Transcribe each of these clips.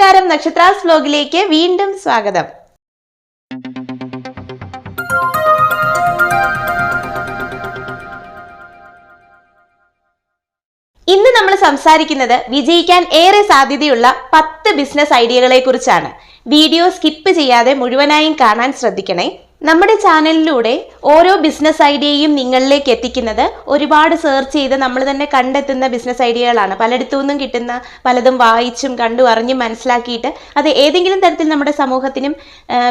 നമസ്കാരം. നക്ഷത്രാസ് വ്ലോഗിലേക്ക് വീണ്ടും സ്വാഗതം. ഇന്ന് നമ്മൾ സംസാരിക്കുന്നത് വിജയിക്കാൻ ഏറെ സാധ്യതയുള്ള പത്ത് ബിസിനസ് ഐഡിയകളെ കുറിച്ചാണ്. വീഡിയോ സ്കിപ്പ് ചെയ്യാതെ മുഴുവനായും കാണാൻ ശ്രദ്ധിക്കണേ. നമ്മുടെ ചാനലിലൂടെ ഓരോ ബിസിനസ് ഐഡിയയും നിങ്ങളിലേക്ക് എത്തിക്കുന്നത് ഒരുപാട് സെർച്ച് ചെയ്ത് നമ്മൾ തന്നെ കണ്ടെത്തുന്ന ബിസിനസ് ഐഡിയകളാണ്. പലയിടത്തു നിന്നും കിട്ടുന്ന പലതും വായിച്ചും കണ്ടു അറിഞ്ഞും മനസ്സിലാക്കിയിട്ട് അത് ഏതെങ്കിലും തരത്തിൽ നമ്മുടെ സമൂഹത്തിനും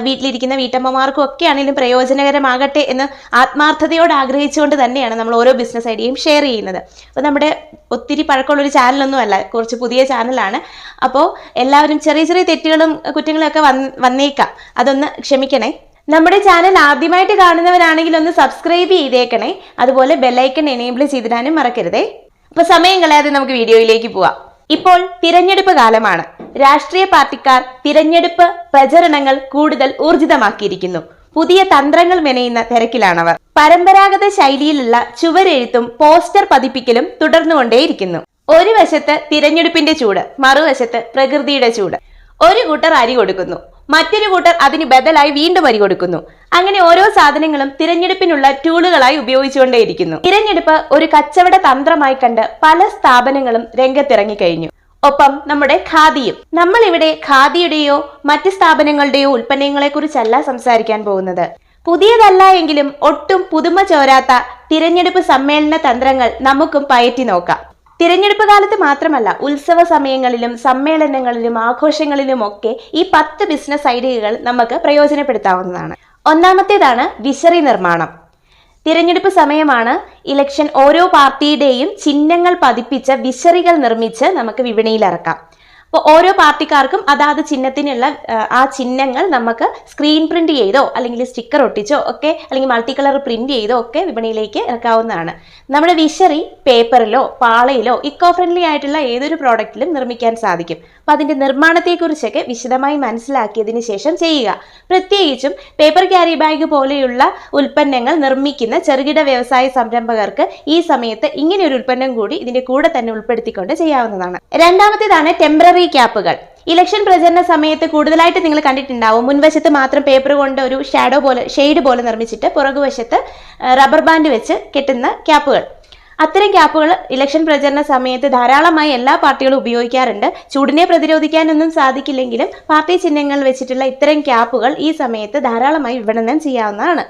വീട്ടിലിരിക്കുന്ന വീട്ടമ്മമാർക്കും ഒക്കെ ആണെങ്കിലും പ്രയോജനകരമാകട്ടെ എന്ന് ആത്മാർത്ഥതയോട് ആഗ്രഹിച്ചുകൊണ്ട് തന്നെയാണ് നമ്മൾ ഓരോ ബിസിനസ് ഐഡിയയും ഷെയർ ചെയ്യുന്നത്. അപ്പോൾ നമ്മുടെ ഒത്തിരി പഴക്കമുള്ളൊരു ചാനലൊന്നും അല്ല കുറച്ച് പുതിയ ചാനലാണ്. അപ്പോൾ എല്ലാവരും ചെറിയ ചെറിയ തെറ്റുകളും കുറ്റങ്ങളും ഒക്കെ വന്ന് വന്നേക്കാം. അതൊന്ന് ക്ഷമിക്കണേ. നമ്മുടെ ചാനൽ ആദ്യമായിട്ട് കാണുന്നവരാണെങ്കിൽ ഒന്ന് സബ്സ്ക്രൈബ് ചെയ്തേക്കണേ. അതുപോലെ ബെല്ലൈക്കൺ എനേബിൾ ചെയ്തിടാനും മറക്കരുതേ. അപ്പൊ സമയം കളയാതെ നമുക്ക് വീഡിയോയിലേക്ക് പോവാം. ഇപ്പോൾ തിരഞ്ഞെടുപ്പ് കാലമാണ്. രാഷ്ട്രീയ പാർട്ടിക്കാർ തിരഞ്ഞെടുപ്പ് പ്രചരണങ്ങൾ കൂടുതൽ ഊർജിതമാക്കിയിരിക്കുന്നു. പുതിയ തന്ത്രങ്ങൾ മെനയുന്ന തിരക്കിലാണവർ. പരമ്പരാഗത ശൈലിയിലുള്ള ചുവരെഴുത്തും പോസ്റ്റർ പതിപ്പിക്കലും തുടർന്നുകൊണ്ടേയിരിക്കുന്നു. ഒരു വശത്ത് തിരഞ്ഞെടുപ്പിന്റെ ചൂട് മറുവശത്ത് പ്രകൃതിയുടെ ചൂട്. ഒരു കൂട്ടർ അരി കൊടുക്കുന്നു. മറ്റൊരു കൂട്ടർ അതിന് ബദലായി വീണ്ടും അരി കൊടുക്കുന്നു. അങ്ങനെ ഓരോ സാധനങ്ങളും തിരഞ്ഞെടുപ്പിനുള്ള ടൂളുകളായി ഉപയോഗിച്ചുകൊണ്ടേയിരിക്കുന്നു. തിരഞ്ഞെടുപ്പ് ഒരു കച്ചവട തന്ത്രമായി കണ്ട് പല സ്ഥാപനങ്ങളും രംഗത്തിറങ്ങിക്കഴിഞ്ഞു. ഒപ്പം നമ്മുടെ ഖാദിയും. നമ്മൾ ഇവിടെ ഖാദിയുടെയോ മറ്റ് സ്ഥാപനങ്ങളുടെയോ ഉൽപ്പന്നങ്ങളെ കുറിച്ചല്ല സംസാരിക്കാൻ പോകുന്നത്. പുതിയതല്ല എങ്കിലും ഒട്ടും പുതുമ ചോരാത്ത തിരഞ്ഞെടുപ്പ് സമ്മേളന തന്ത്രങ്ങൾ നമുക്കും പയറ്റി നോക്കാം. തിരഞ്ഞെടുപ്പ് കാലത്ത് മാത്രമല്ല ഉത്സവ സമയങ്ങളിലും സമ്മേളനങ്ങളിലും ആഘോഷങ്ങളിലും ഒക്കെ ഈ പത്ത് ബിസിനസ് ഐഡിയകൾ നമുക്ക് പ്രയോജനപ്പെടുത്താവുന്നതാണ്. ഒന്നാമത്തേതാണ് വിശറി നിർമ്മാണം. തിരഞ്ഞെടുപ്പ് സമയമാണ് ഇലക്ഷൻ ഓരോ പാർട്ടിയുടെയും ചിഹ്നങ്ങൾ പതിപ്പിച്ച വിശറികൾ നിർമ്മിച്ച് നമുക്ക് വിപണിയിൽ ഇറക്കാം. അപ്പോൾ ഓരോ പാർട്ടിക്കാർക്കും അതാത് ചിഹ്നത്തിനുള്ള ആ, ചിഹ്നങ്ങൾ നമുക്ക് സ്ക്രീൻ പ്രിന്റ് ചെയ്തോ അല്ലെങ്കിൽ സ്റ്റിക്കർ ഒട്ടിച്ചോ ഒക്കെ അല്ലെങ്കിൽ മൾട്ടി കളർ പ്രിന്റ് ചെയ്തോ ഒക്കെ വിപണിയിലേക്ക് ഇറക്കാവുന്നതാണ്. നമ്മുടെ വിഷറി പേപ്പറിലോ പാളയിലോ ഇക്കോ ഫ്രണ്ട്ലി ആയിട്ടുള്ള ഏതൊരു പ്രോഡക്റ്റിലും നിർമ്മിക്കാൻ സാധിക്കും. അപ്പോൾ അതിന്റെ നിർമ്മാണത്തെക്കുറിച്ചൊക്കെ വിശദമായി മനസ്സിലാക്കിയതിന് ശേഷം ചെയ്യുക. പ്രത്യേകിച്ചും പേപ്പർ ക്യാരി ബാഗ് പോലെയുള്ള ഉൽപ്പന്നങ്ങൾ നിർമ്മിക്കുന്ന ചെറുകിട വ്യവസായ സംരംഭകർക്ക് ഈ സമയത്ത് ഇങ്ങനെ ഒരു ഉൽപ്പന്നം കൂടി ഇതിന്റെ കൂടെ തന്നെ ഉൾപ്പെടുത്തിക്കൊണ്ട് ചെയ്യാവുന്നതാണ്. രണ്ടാമത്തേതാണ് ടെമ്പററി ക്യാപ്പുകൾ ഇലക്ഷൻ പ്രചരണ സമയത്ത് കൂടുതലായിട്ട് നിങ്ങൾ കണ്ടിട്ടുണ്ടാവും. മുൻവശത്ത് മാത്രം പേപ്പർ കൊണ്ട് ഒരു ഷാഡോ പോലെ ഷെയ്ഡ് പോലെ നിർമ്മിച്ചിട്ട് പുറകുവശത്ത് റബ്ബർ ബാൻഡ് വെച്ച് കെട്ടുന്ന ക്യാപ്പുകൾ അത്തരം ക്യാപ്പുകൾ ഇലക്ഷൻ പ്രചരണ സമയത്ത് ധാരാളമായി എല്ലാ പാർട്ടികളും ഉപയോഗിക്കാറുണ്ട്. ചൂടിനെ പ്രതിരോധിക്കാനൊന്നും സാധിക്കില്ലെങ്കിലും പാർട്ടി ചിഹ്നങ്ങൾ വെച്ചിട്ടുള്ള ഇത്തരം ക്യാപ്പുകൾ ഈ സമയത്ത് ധാരാളമായി വിപണനം ചെയ്യാവുന്നതാണ്.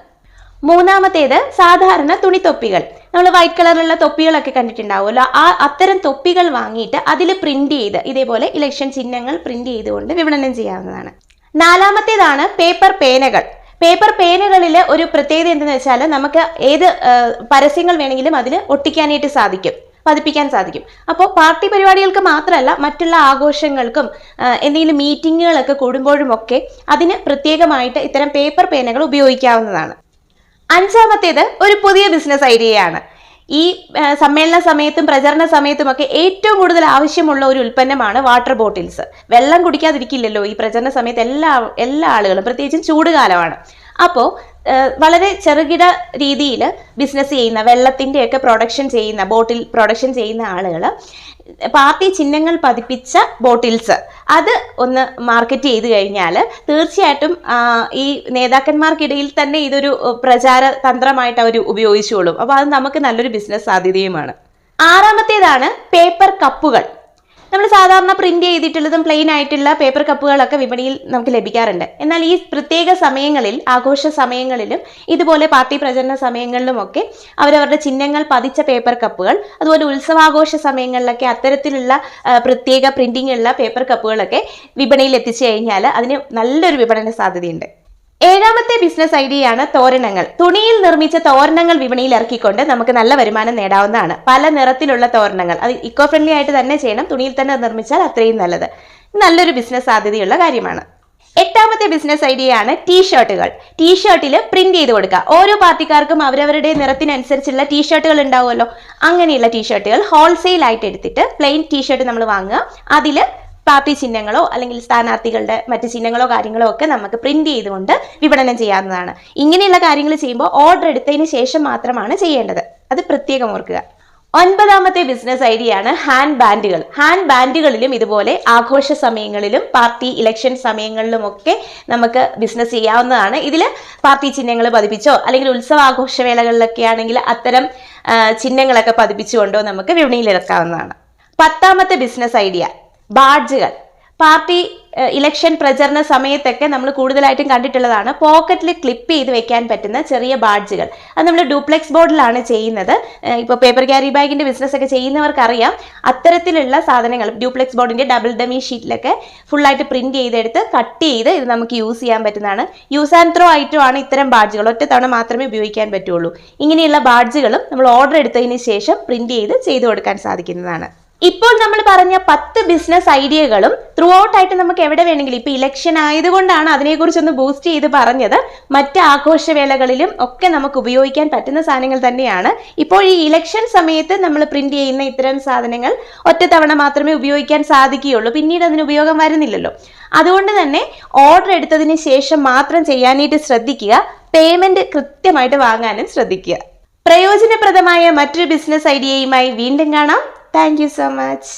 മൂന്നാമത്തേത് സാധാരണ തുണിത്തൊപ്പികൾ. നമ്മൾ വൈറ്റ് കളറിലുള്ള തൊപ്പികളൊക്കെ കണ്ടിട്ടുണ്ടാവുമല്ലോ. ആ അത്തരം തൊപ്പികൾ വാങ്ങിയിട്ട് അതിൽ പ്രിന്റ് ചെയ്ത് ഇതേപോലെ ഇലക്ഷൻ ചിഹ്നങ്ങൾ പ്രിന്റ് ചെയ്തുകൊണ്ട് വിപണനം ചെയ്യാവുന്നതാണ്. നാലാമത്തേതാണ് പേപ്പർ പേനകൾ. പേപ്പർ പേനകളിൽ ഒരു പ്രത്യേകത എന്തെന്ന് വെച്ചാൽ നമുക്ക് ഏത് പരസ്യങ്ങൾ വേണമെങ്കിലും അതിൽ ഒട്ടിക്കാനായിട്ട് സാധിക്കും. പതിപ്പിക്കാൻ സാധിക്കും. അപ്പോൾ പാർട്ടി പരിപാടികൾക്ക് മാത്രമല്ല മറ്റുള്ള ആഘോഷങ്ങൾക്കും എന്തെങ്കിലും മീറ്റിങ്ങുകളൊക്കെ കൂടുമ്പോഴും ഒക്കെ അതിന് പ്രത്യേകമായിട്ട് ഇത്തരം പേപ്പർ പേനകൾ ഉപയോഗിക്കാവുന്നതാണ്. അഞ്ചാമത്തേത് ഒരു പുതിയ ബിസിനസ് ഐഡിയയാണ് ഈ സമ്മേളന സമയത്തും പ്രചരണ സമയത്തുമൊക്കെ ഏറ്റവും കൂടുതൽ ആവശ്യമുള്ള ഒരു ഉൽപ്പന്നമാണ് വാട്ടർ ബോട്ടിൽസ് വെള്ളം കുടിക്കാതിരിക്കില്ലല്ലോ ഈ പ്രചരണ സമയത്ത് എല്ലാ എല്ലാ ആളുകളും. പ്രത്യേകിച്ചും ചൂടുകാലമാണ്. അപ്പോൾ വളരെ ചെറുകിട രീതിയിൽ ബിസിനസ് ചെയ്യുന്ന വെള്ളത്തിന്റെയൊക്കെ പ്രൊഡക്ഷൻ ചെയ്യുന്ന ബോട്ടിൽ പ്രൊഡക്ഷൻ ചെയ്യുന്ന ആളുകൾ പാർട്ടി ചിഹ്നങ്ങൾ പതിപ്പിച്ച ബോട്ടിൽസ്. അത് ഒന്ന് മാർക്കറ്റ് ചെയ്ത് കഴിഞ്ഞാൽ തീർച്ചയായിട്ടും ഈ നേതാക്കന്മാർക്കിടയിൽ തന്നെ ഇതൊരു പ്രചാര തന്ത്രമായിട്ട് അവർ ഉപയോഗിച്ചോളും. അപ്പോൾ അത് നമുക്ക് നല്ലൊരു ബിസിനസ് സാധ്യതയുമാണ്. ആറാമത്തേതാണ് പേപ്പർ കപ്പുകൾ. നമ്മൾ സാധാരണ പ്രിന്റ് ചെയ്തിട്ടുള്ളതും പ്ലെയിൻ ആയിട്ടുള്ള പേപ്പർ കപ്പുകളൊക്കെ വിപണിയിൽ നമുക്ക് ലഭിക്കാറുണ്ട്. എന്നാൽ ഈ പ്രത്യേക സമയങ്ങളിൽ ആഘോഷ സമയങ്ങളിലും ഇതുപോലെ പാർട്ടി പ്രചരണ സമയങ്ങളിലുമൊക്കെ അവരവരുടെ ചിഹ്നങ്ങൾ പതിച്ച പേപ്പർ കപ്പുകൾ അതുപോലെ ഉത്സവാഘോഷ സമയങ്ങളിലൊക്കെ അത്തരത്തിലുള്ള പ്രത്യേക പ്രിന്റിംഗ് ഉള്ള പേപ്പർ കപ്പുകളൊക്കെ വിപണിയിൽ എത്തിച്ചു കഴിഞ്ഞാൽ അതിന് നല്ലൊരു വിപണന സാധ്യതയുണ്ട്. ഏഴാമത്തെ ബിസിനസ് ഐഡിയയാണ് തോരണങ്ങൾ. തുണിയിൽ നിർമ്മിച്ച തോരണങ്ങൾ വിപണിയിൽ ഇറക്കിക്കൊണ്ട് നമുക്ക് നല്ല വരുമാനം നേടാവുന്നതാണ്. പല നിറത്തിലുള്ള തോരണങ്ങൾ. അത് ഇക്കോ ഫ്രണ്ട്ലി ആയിട്ട് തന്നെ ചെയ്യണം. തുണിയിൽ തന്നെ നിർമ്മിച്ചാൽ അത്രയും നല്ലത്. നല്ലൊരു ബിസിനസ് സാധ്യതയുള്ള കാര്യമാണ്. എട്ടാമത്തെ ബിസിനസ് ഐഡിയയാണ് ടീഷർട്ടുകൾ ടീഷർട്ടിൽ പ്രിന്റ് ചെയ്ത് കൊടുക്കുക. ഓരോ പാർട്ടിക്കാർക്കും അവരവരുടെ നിറത്തിനനുസരിച്ചുള്ള ടീഷർട്ടുകൾ ഉണ്ടാവുമല്ലോ. അങ്ങനെയുള്ള ടീഷർട്ടുകൾ ഹോൾസെയിൽ ആയിട്ട് എടുത്തിട്ട് പ്ലെയിൻ ടീഷർട്ട് നമ്മൾ വാങ്ങുക. അതിൽ പാർട്ടി ചിഹ്നങ്ങളോ അല്ലെങ്കിൽ സ്ഥാനാർത്ഥികളുടെ മറ്റ് ചിഹ്നങ്ങളോ കാര്യങ്ങളോ ഒക്കെ നമുക്ക് പ്രിന്റ് ചെയ്തുകൊണ്ട് വിപണനം ചെയ്യാവുന്നതാണ്. ഇങ്ങനെയുള്ള കാര്യങ്ങൾ ചെയ്യുമ്പോൾ ഓർഡർ എടുത്തതിന് ശേഷം മാത്രമാണ് ചെയ്യേണ്ടത്. അത് പ്രത്യേകം ഓർക്കുക. ഒൻപതാമത്തെ ബിസിനസ് ഐഡിയ ആണ് ഹാൻഡ് ബാൻഡുകൾ ഹാൻഡ് ബാൻഡുകളിലും ഇതുപോലെ ആഘോഷ സമയങ്ങളിലും പാർട്ടി ഇലക്ഷൻ സമയങ്ങളിലും ഒക്കെ നമുക്ക് ബിസിനസ് ചെയ്യാവുന്നതാണ്. ഇതിൽ പാർട്ടി ചിഹ്നങ്ങൾ പതിപ്പിച്ചോ അല്ലെങ്കിൽ ഉത്സവ ആഘോഷവേളകളിലൊക്കെ ആണെങ്കിൽ അത്തരം ചിഹ്നങ്ങളൊക്കെ പതിപ്പിച്ചുകൊണ്ടോ നമുക്ക് വിപണിയിൽ ഇറക്കാവുന്നതാണ്. പത്താമത്തെ ബിസിനസ് ഐഡിയ. ബാഡ്ജുകൾ. പാർട്ടി ഇലക്ഷൻ പ്രചരണ സമയത്തൊക്കെ നമ്മൾ കൂടുതലായിട്ടും കണ്ടിട്ടുള്ളതാണ് പോക്കറ്റിൽ ക്ലിപ്പ് ചെയ്ത് വെക്കാൻ പറ്റുന്ന ചെറിയ ബാഡ്ജുകൾ. അത് നമ്മൾ ഡ്യൂപ്ലെക്സ് ബോർഡിലാണ് ചെയ്യുന്നത്. ഇപ്പോൾ പേപ്പർ ക്യാരി ബാഗിന്റെ ബിസിനസ് ഒക്കെ ചെയ്യുന്നവർക്കറിയാം. അത്തരത്തിലുള്ള സാധനങ്ങൾ ഡ്യൂപ്ലെക്സ് ബോർഡിന്റെ ഡബിൾ ഡമി ഷീറ്റിലൊക്കെ ഫുള്ളായിട്ട് പ്രിന്റ് ചെയ്തെടുത്ത് കട്ട് ചെയ്ത് ഇത് നമുക്ക് യൂസ് ചെയ്യാൻ പറ്റുന്നതാണ്. യൂസ് ആൻഡ് ത്രോ ആയിട്ടുമാണ് ഇത്തരം ബാഡ്ജുകൾ. ഒറ്റ തവണ മാത്രമേ ഉപയോഗിക്കാൻ പറ്റുള്ളൂ. ഇങ്ങനെയുള്ള ബാഡ്ജുകളും നമ്മൾ ഓർഡർ എടുത്തതിന് ശേഷം പ്രിന്റ് ചെയ്ത് ചെയ്തു കൊടുക്കാൻ സാധിക്കുന്നതാണ്. ഇപ്പോൾ നമ്മൾ പറഞ്ഞ പത്ത് ബിസിനസ് ഐഡിയകളും ത്രൂ ഔട്ട് ആയിട്ട് നമുക്ക് എവിടെ വേണമെങ്കിലും ഇപ്പൊ ഇലക്ഷൻ ആയതുകൊണ്ടാണ് അതിനെക്കുറിച്ചൊന്ന് ബൂസ്റ്റ് ചെയ്ത് പറഞ്ഞത്. മറ്റ് ആഘോഷവേളകളിലും ഒക്കെ നമുക്ക് ഉപയോഗിക്കാൻ പറ്റുന്ന സാധനങ്ങൾ തന്നെയാണ്. ഇപ്പോൾ ഈ ഇലക്ഷൻ സമയത്ത് നമ്മൾ പ്രിന്റ് ചെയ്യുന്ന ഇത്തരം സാധനങ്ങൾ ഒറ്റത്തവണ മാത്രമേ ഉപയോഗിക്കാൻ സാധിക്കുകയുള്ളൂ. പിന്നീട് അതിന് ഉപയോഗം വരുന്നില്ലല്ലോ. അതുകൊണ്ട് തന്നെ ഓർഡർ എടുത്തതിന് ശേഷം മാത്രം ചെയ്യാനായിട്ട് ശ്രദ്ധിക്കുക. പേയ്മെന്റ് കൃത്യമായിട്ട് വാങ്ങാനും ശ്രദ്ധിക്കുക. പ്രയോജനപ്രദമായ മറ്റൊരു ബിസിനസ് ഐഡിയയുമായി വീണ്ടും കാണാം. Thank you so much